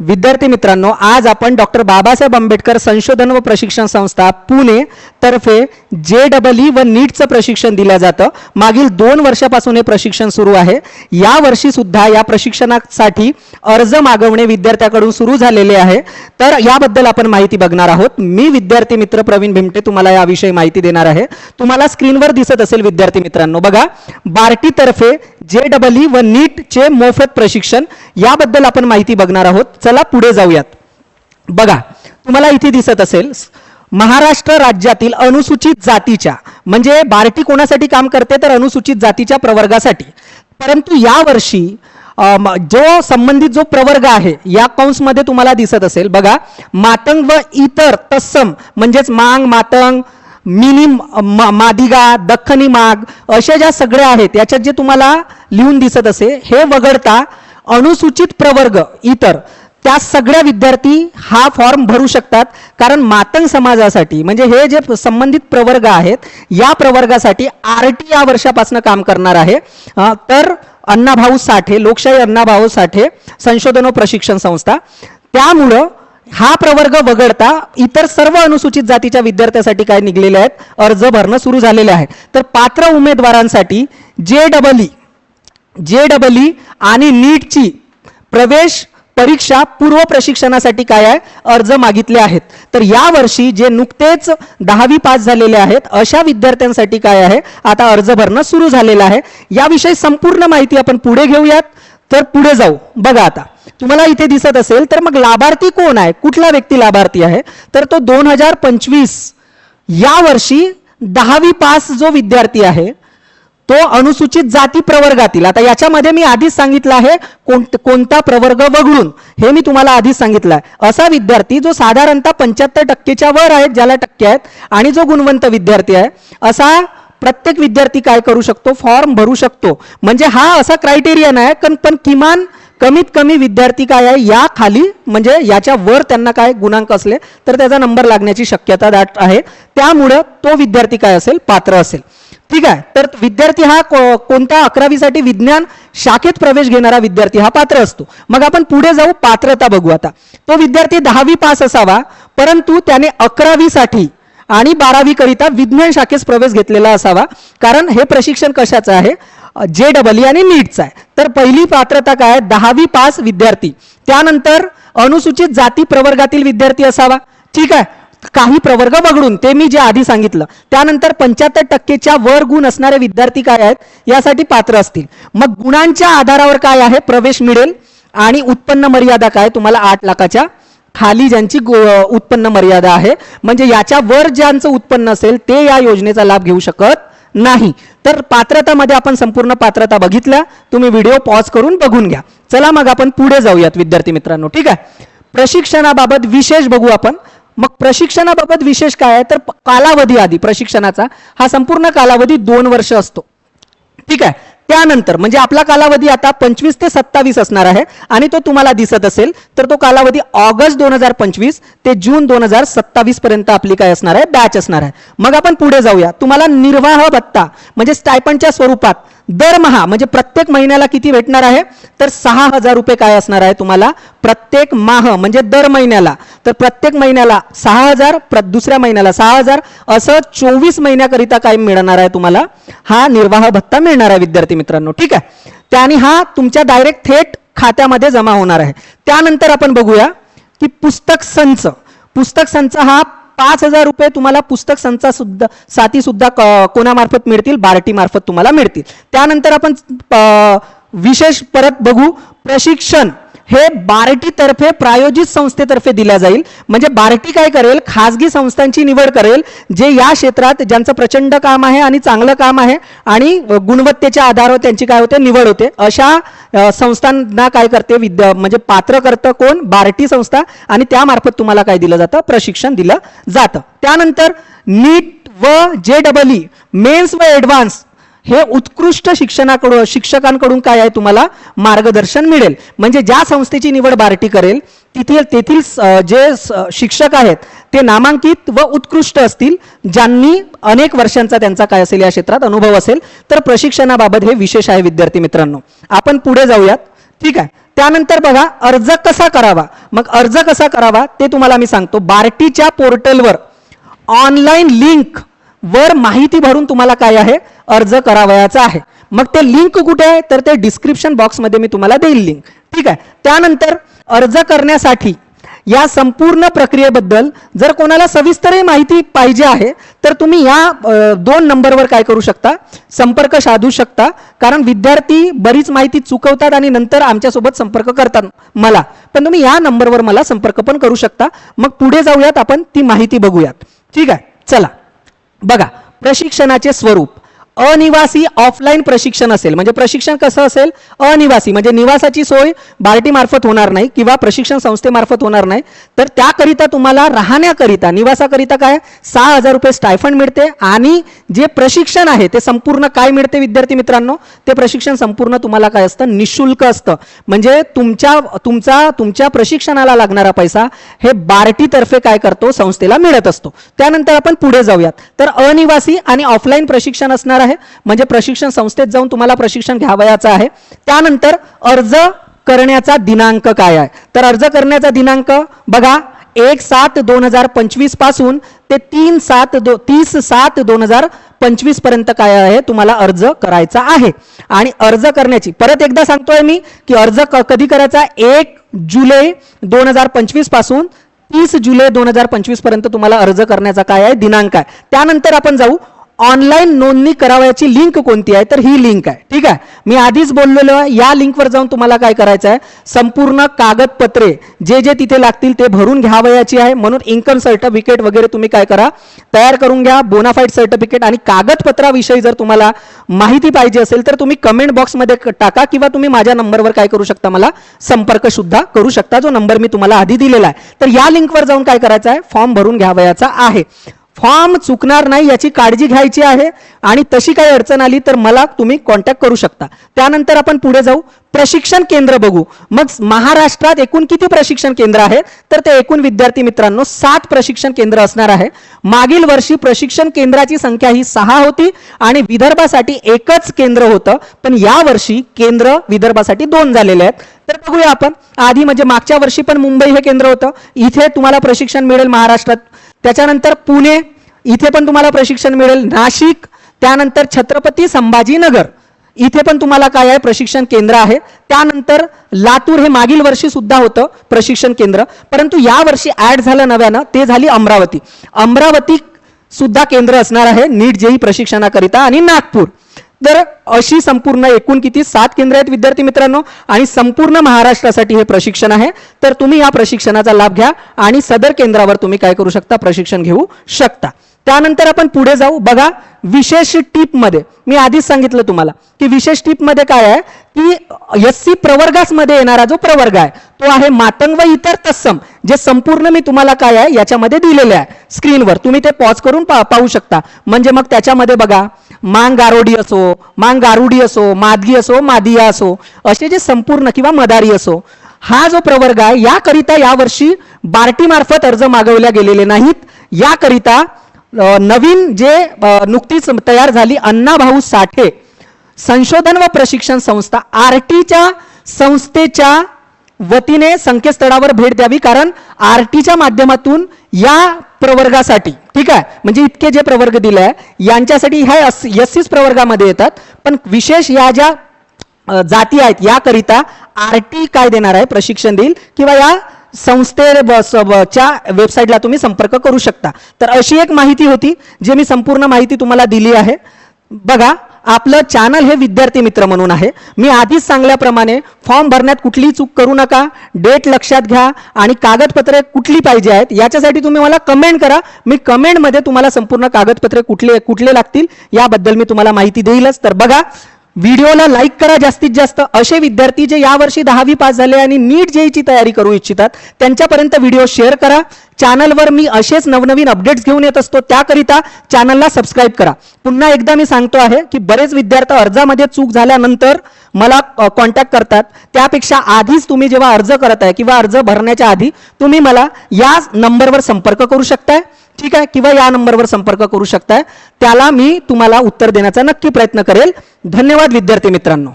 विद्यार्थी मित्रांनो आज आपण डॉक्टर बाबासाहेब आंबेडकर संशोधन व प्रशिक्षण संस्था पुणे तर्फे जे डबल ई व नीटचं प्रशिक्षण दिलं जातं. मागील दोन वर्षापासून हे प्रशिक्षण सुरू आहे. या वर्षी सुद्धा या प्रशिक्षणासाठी अर्ज मागवणे विद्यार्थ्याकडून सुरू झालेले आहे. तर याबद्दल आपण माहिती बघणार आहोत. मी विद्यार्थी मित्र प्रवीण भिमटे तुम्हाला याविषयी माहिती देणार आहे. तुम्हाला स्क्रीनवर दिसत असेल विद्यार्थी मित्रांनो बघा. बार्टी तर्फे जे डबल ई व नीटचे मोफत प्रशिक्षण याबद्दल आपण माहिती बघणार आहोत. चला पुढे जाऊयात. बघा तुम्हाला इथे दिसत असेल महाराष्ट्र राज्यातील अनुसूचित जातीच्या म्हणजे बार्टी कोणासाठी काम करते तर अनुसूचित जातीच्या प्रवर्गासाठी. परंतु यावर्षी जो संबंधित जो प्रवर्ग आहे या कंसमध्ये तुम्हाला दिसत असेल बघा मातंग व इतर तत्सम म्हणजेच मांग मातंग मिनी मादिगा दख्खनी माग अशा ज्या सगळ्या आहेत याच्यात जे तुम्हाला लिहून दिसत असे हे वगळता अनुसूचित प्रवर्ग इतर त्या सगळ्या विद्यार्थी हा फॉर्म भरू शकतात. कारण मातंग समाजासाठी म्हणजे हे जे संबंधित प्रवर्ग आहेत या प्रवर्गासाठी आर टी या वर्षापासून काम करणार आहे. तर अण्णाभाऊ साठे लोकशाही अण्णाभाऊ साठे संशोधन व प्रशिक्षण संस्था. त्यामुळं हा प्रवर्ग वगळता इतर सर्व अनुसूचित जातीच्या विद्यार्थ्यांसाठी काय निघलेले आहेत? अर्ज भरणं सुरू झालेले आहे. तर पात्र उमेदवारांसाठी J double E J double E आणि नीटची प्रवेश परीक्षा पूर्व प्रशिक्षणासाठी काय आहे? अर्ज मागितले आहेत. तर या वर्षी जे नुकतेच दहावी पास झालेले आहेत अशा विद्यार्थ्यांसाठी काय आहे? आता अर्ज भरणं सुरू झालेलं आहे. याविषयी संपूर्ण माहिती आपण पुढे घेऊयात. तर पुढे जाऊ. बघा आता. तुम्हाला इथे दिसत असेल तर मग लाभार्थी कोण आहे? कुठला व्यक्ती लाभार्थी आहे? तर तो दोन हजार पंचवीस या वर्षी दहावी पास जो विद्यार्थी आहे तो अनुसूचित जाती प्रवर्गातील. आता याच्यामध्ये मी आधीच सांगितलं आहे कोणता प्रवर्ग वगळून. हे मी तुम्हाला आधीच सांगितलं आहे. असा विद्यार्थी जो साधारणतः पंच्याहत्तर टक्केच्या वर आहेत ज्याला टक्के आहेत आणि जो गुणवंत विद्यार्थी आहे असा प्रत्येक विद्यार्थी काय करू शकतो? फॉर्म भरू शकतो. म्हणजे हा असा क्रायटेरियन आहे पण पण किमान कमीत कमी विद्यार्थी काय आहे या खाली म्हणजे याच्या वर त्यांना काय गुणांक असले तर त्याचा नंबर लागण्याची शक्यता दाट आहे. त्यामुळं तो विद्यार्थी काय असेल? पात्र असेल. ठीक आहे? तर विद्यार्थी हा को- कोणत्या अकरावीसाठी विज्ञान शाखेत प्रवेश घेणारा विद्यार्थी हा पात्र असतो. मग आपण पुढे जाऊ पात्रता बघू आता. तो विद्यार्थी दहावी पास असावा परंतु त्याने अकरावीसाठी आणि बारावी करिता विज्ञान शाखेस प्रवेश घेतलेला असावा. कारण हे प्रशिक्षण कशाचं आहे? जे डबल आणि नीटचं आहे. तर पहिली पात्रता काय दहावी पास विद्यार्थी. त्यानंतर अनुसूचित जाती प्रवर्गातील विद्यार्थी असावा. ठीक आहे? काही प्रवर्ग वगळून ते मी जे आधी सांगितलं त्यानंतर पंच्याहत्तर टक्केच्या वर गुण असणारे विद्यार्थी काय आहेत यासाठी पात्र असतील. मग गुणांच्या आधारावर काय आहे प्रवेश मिळेल आणि उत्पन्न मर्यादा काय तुम्हाला आठ लाखाच्या खाली ज्यांची उत्पन्न मर्यादा आहे म्हणजे याच्या वर ज्यांचं उत्पन्न असेल ते या योजनेचा लाभ घेऊ शकत नाही. तर पात्रतामध्ये आपण संपूर्ण पात्रता बघितल्या तुम्ही व्हिडिओ पॉज करून बघून घ्या. चला मग आपण पुढे जाऊयात विद्यार्थी मित्रांनो ठीक आहे? प्रशिक्षणाबाबत विशेष बघू आपण. मग प्रशिक्षणाबाबत विशेष काय आहे? तर कालावधी आधी प्रशिक्षणाचा. हा संपूर्ण कालावधी दोन वर्ष असतो. ठीक आहे? त्यानंतर म्हणजे आपला कालावधी आता पंचवीस ते सत्तावीस असणार आहे आणि तो तुम्हाला दिसत असेल तर तो कालावधी ऑगस्ट दोन हजार पंचवीस ते जून दोन हजार सत्तावीस पर्यंत आपली काय असणार आहे? बॅच असणार आहे. मग आपण पुढे जाऊया. तुम्हाला निर्वाह भत्ता म्हणजे स्टायपंडच्या स्वरूपात दरमहा म्हणजे प्रत्येक महिन्याला किती भेटणार आहे? तर सहा हजार रुपये काय असणार आहे तुम्हाला? प्रत्येक माह म्हणजे दर महिन्याला. तर प्रत्येक महिन्याला सहा हजार प्र दुसऱ्या महिन्याला सहा हजार. असं चोवीस महिन्याकरिता काय मिळणार आहे तुम्हाला? हा निर्वाह भत्ता मिळणार आहे विद्यार्थी मित्रांनो. ठीक आहे? त्याने हा तुमच्या डायरेक्ट थेट खात्यामध्ये जमा होणार आहे. त्यानंतर आपण बघूया की पुस्तक संच. पुस्तक संच हा पाच हजार रुपये तुम्हाला पुस्तक संचा सुद्धा साथी सुद्धा क- कोणामार्फत मिळतील? बार्टी मार्फत तुम्हाला मिळतील. त्यानंतर आपण विशेष परत बघू प्रशिक्षण. हे बार्टीतर्फे प्रायोजित संस्थेतर्फे दिल्या जाईल. म्हणजे बार्टी काय करेल? खाजगी संस्थांची निवड करेल जे या क्षेत्रात ज्यांचं प्रचंड काम आहे आणि चांगलं काम आहे आणि गुणवत्तेच्या आधारावर त्यांची काय होते? निवड होते. अशा संस्थांना काय करते? विद्या म्हणजे पात्र करतं कोण? बार्टी संस्था आणि त्यामार्फत तुम्हाला काय दिलं जातं? प्रशिक्षण दिलं जातं. त्यानंतर नीट व जे डबल ई मेन्स व ॲडव्हान्स हे उत्कृष्ट शिक्षणाकडून शिक्षकांकडून काय आहे तुम्हाला मार्गदर्शन मिळेल. म्हणजे ज्या संस्थेची निवड बार्टी करेल तिथील तेथील जे शिक्षक आहेत ते नामांकित व उत्कृष्ट असतील ज्यांनी अनेक वर्षांचा त्यांचा काय असेल या क्षेत्रात अनुभव असेल तर प्रशिक्षणाबाबत हे विशेष आहे विद्यार्थी मित्रांनो. आपण पुढे जाऊयात. ठीक आहे. त्यानंतर बघा अर्ज कसा करावा? मग अर्ज कसा करावा ते तुम्हाला मी सांगतो. बार्टीच्या पोर्टलवर ऑनलाईन लिंक वर माहिती भरून तुम्हाला काय आहे? अर्ज करावयाचा आहे. मग ते लिंक कुठे आहे? तर ते डिस्क्रिप्शन बॉक्समध्ये मी तुम्हाला देईल लिंक ठीक आहे? त्यानंतर अर्ज करण्यासाठी या संपूर्ण प्रक्रियेबद्दल जर कोणाला सविस्तरही माहिती पाहिजे आहे तर तुम्ही या दोन नंबरवर काय करू शकता? संपर्क साधू शकता. कारण विद्यार्थी बरीच माहिती चुकवतात आणि नंतर आमच्यासोबत संपर्क करतात मला. पण तुम्ही या नंबरवर मला संपर्क पण करू शकता. मग पुढे जाऊयात आपण ती माहिती बघूयात. ठीक आहे? चला. बघा प्रशिक्षणाचे स्वरूप. अनिवासी ऑफलाईन प्रशिक्षण असेल. म्हणजे प्रशिक्षण कसं असेल? अनिवासी म्हणजे निवासाची सोय बार्टी मार्फत होणार नाही किंवा प्रशिक्षण संस्थेमार्फत होणार नाही. तर त्याकरिता तुम्हाला राहण्याकरिता निवासाकरिता काय? सहा हजार रुपये स्टायफंड मिळते आणि जे प्रशिक्षण आहे ते संपूर्ण काय मिळते विद्यार्थी मित्रांनो? ते प्रशिक्षण संपूर्ण तुम्हाला काय असतं? निशुल्क असतं. म्हणजे तुमच्या तुमचा तुमच्या प्रशिक्षणाला लागणारा पैसा हे बार्टीतर्फे काय करतो? संस्थेला मिळत असतो. त्यानंतर आपण पुढे जाऊयात. तर अनिवासी आणि ऑफलाईन प्रशिक्षण असणार आहे म्हणजे प्रशिक्षण संस्थेत जाऊन तुम्हाला प्रशिक्षण घ्यावयाचं आहे. त्यानंतर अर्ज करण्याचा दिनांक काय आहे? तर अर्ज करण्याचा दिनांक बघा एक सात दोन हजार पंचवीसपासून ते तीन सात दो तीस सात दोन हजार पंचवीसपर्यंत काय आहे? तुम्हाला अर्ज करायचा आहे. आणि अर्ज करण्याची परत एकदा सांगतोय मी की अर्ज कधी करायचा? एक जुलै दोन हजार पंचवीसपासून तीस जुलै दोन हजार पंचवीसपर्यंत तुम्हाला अर्ज करण्याचा काय आहे? दिनांक आहे. त्यानंतर आपण जाऊ ऑनलाईन नोंदणी करावयाची लिंक कोणती आहे? तर ही लिंक आहे. ठीक आहे? मी आधीच बोललेलो आहे या लिंकवर जाऊन तुम्हाला काय करायचं आहे संपूर्ण कागदपत्रे जे जे तिथे लागतील ते भरून घ्यावयाची आहे. म्हणून इन्कम सर्टिफिकेट वगैरे तुम्ही काय करा. तयार करून घ्या बोनाफाईड सर्टिफिकेट आणि कागदपत्राविषयी जर तुम्हाला माहिती पाहिजे असेल तर तुम्ही कमेंट बॉक्समध्ये टाका किंवा तुम्ही माझ्या नंबरवर काय करू शकता मला? संपर्क सुद्धा करू शकता. जो नंबर मी तुम्हाला आधी दिलेला आहे. तर या लिंकवर जाऊन काय करायचं आहे फॉर्म भरून घ्यावयाचा आहे. फॉर्म चुकणार नाही याची काळजी घ्यायची आहे आणि तशी काही अडचण आली तर मला तुम्ही कॉन्टॅक्ट करू शकता. त्यानंतर आपण पुढे जाऊ. प्रशिक्षण केंद्र बघू. मग महाराष्ट्रात एकूण किती प्रशिक्षण केंद्र आहे तर ते एकूण विद्यार्थी मित्रांनो सात प्रशिक्षण केंद्र असणार आहे. मागील वर्षी प्रशिक्षण केंद्राची संख्या ही सहा होती आणि विदर्भासाठी एकच केंद्र होतं. पण या वर्षी केंद्र विदर्भासाठी दोन झालेले आहेत. तर बघूया आपण. आधी म्हणजे मागच्या वर्षी पण मुंबई हे केंद्र होतं. इथे तुम्हाला प्रशिक्षण मिळेल महाराष्ट्रात. त्याच्यानंतर पुणे इथे पण तुम्हाला प्रशिक्षण मिळेल. नाशिक त्यानंतर छत्रपती संभाजीनगर. इथे पण तुम्हाला काय आहे? प्रशिक्षण केंद्र आहे. त्यानंतर लातूर हे मागील वर्षी सुद्धा होतं प्रशिक्षण केंद्र. परंतु या वर्षी ऍड झालं नव्यानं ते झाली अमरावती. अमरावती सुद्धा केंद्र असणार आहे नीट जेई प्रशिक्षणाकरिता आणि नागपूर. तर अशी संपूर्ण एकूण किती? सात केंद्र आहेत विद्यार्थी मित्रांनो. आणि संपूर्ण महाराष्ट्रासाठी हे प्रशिक्षण आहे. तर तुम्ही या प्रशिक्षणाचा लाभ घ्या आणि सदर केंद्रावर तुम्ही काय करू शकता? प्रशिक्षण घेऊ शकता. त्यानंतर आपण पुढे जाऊ. बघा विशेष टीपमध्ये मी आधीच सांगितलं तुम्हाला की विशेष टीपमध्ये काय आहे? की एस सी प्रवर्गासमध्ये येणारा जो प्रवर्ग आहे तो आहे मातंग व इतर तत्सम जे संपूर्ण मी तुम्हाला काय आहे याच्यामध्ये दिलेले आहे. स्क्रीनवर तुम्ही ते पॉज करून पा- पाहू शकता. म्हणजे मग त्याच्यामध्ये बघा मांग गारोडी असो मांग गारुडी असो मादगी असो मादिया असो असे जे संपूर्ण किंवा मदारी असो हा जो प्रवर्ग आहे याकरिता यावर्षी बार्टीमार्फत अर्ज मागवल्या गेलेले नाहीत. याकरिता नवीन जे नुकतीच तयार झाली अण्णाभाऊ साठे संशोधन व प्रशिक्षण संस्था आर टीच्या संस्थेच्या वतीने संकेतस्थळावर भेट द्यावी. कारण आर टीच्या माध्यमातून या प्रवर्गासाठी ठीक आहे म्हणजे इतके जे प्रवर्ग दिले आहे यांच्यासाठी ह्या एस सीच प्रवर्गामध्ये येतात. पण विशेष या ज्या जाती आहेत याकरिता आर टी काय देणार आहे प्रशिक्षण देईल किंवा या संस्थेच्या वेबसाईटला तुम्ही संपर्क करू शकता. तर अशी एक माहिती होती जी मी संपूर्ण माहिती तुम्हाला दिली आहे. बघा आपलं चॅनल हे विद्यार्थी मित्र म्हणून आहे. मी आधीच सांगल्याप्रमाणे फॉर्म भरण्यात कुठलीही चूक करू नका डेट लक्षात घ्या आणि कागदपत्रे कुठली पाहिजे आहेत याच्यासाठी तुम्ही मला कमेंट करा. मी कमेंटमध्ये तुम्हाला संपूर्ण कागदपत्रे कुठले कुठले लागतील याबद्दल मी तुम्हाला माहिती देईलच. तर बघा व्हिडिओला लाईक करा जास्तीत जास्त. असे विद्यार्थी जे यावर्षी दहावी पास झाले आणि नीट जेईची तयारी करू इच्छितात त्यांच्यापर्यंत व्हिडिओ शेअर करा. चॅनलवर मी असेच नवनवीन अपडेट्स घेऊन येत असतो त्याकरिता चॅनलला सबस्क्राईब करा. पुन्हा एकदा मी सांगतो आहे की बरेच विद्यार्थी अर्जामध्ये चूक झाल्यानंतर मला कॉन्टॅक्ट करतात. त्यापेक्षा आधीच तुम्ही जेव्हा अर्ज करत आहे किंवा अर्ज भरण्याच्या आधी तुम्ही मला या नंबरवर संपर्क करू शकताय. ठीक आहे? किंवा या नंबरवर संपर्क करू शकताय. त्याला मी तुम्हाला उत्तर देण्याचा नक्की प्रयत्न करेल. धन्यवाद विद्यार्थी मित्रांनो.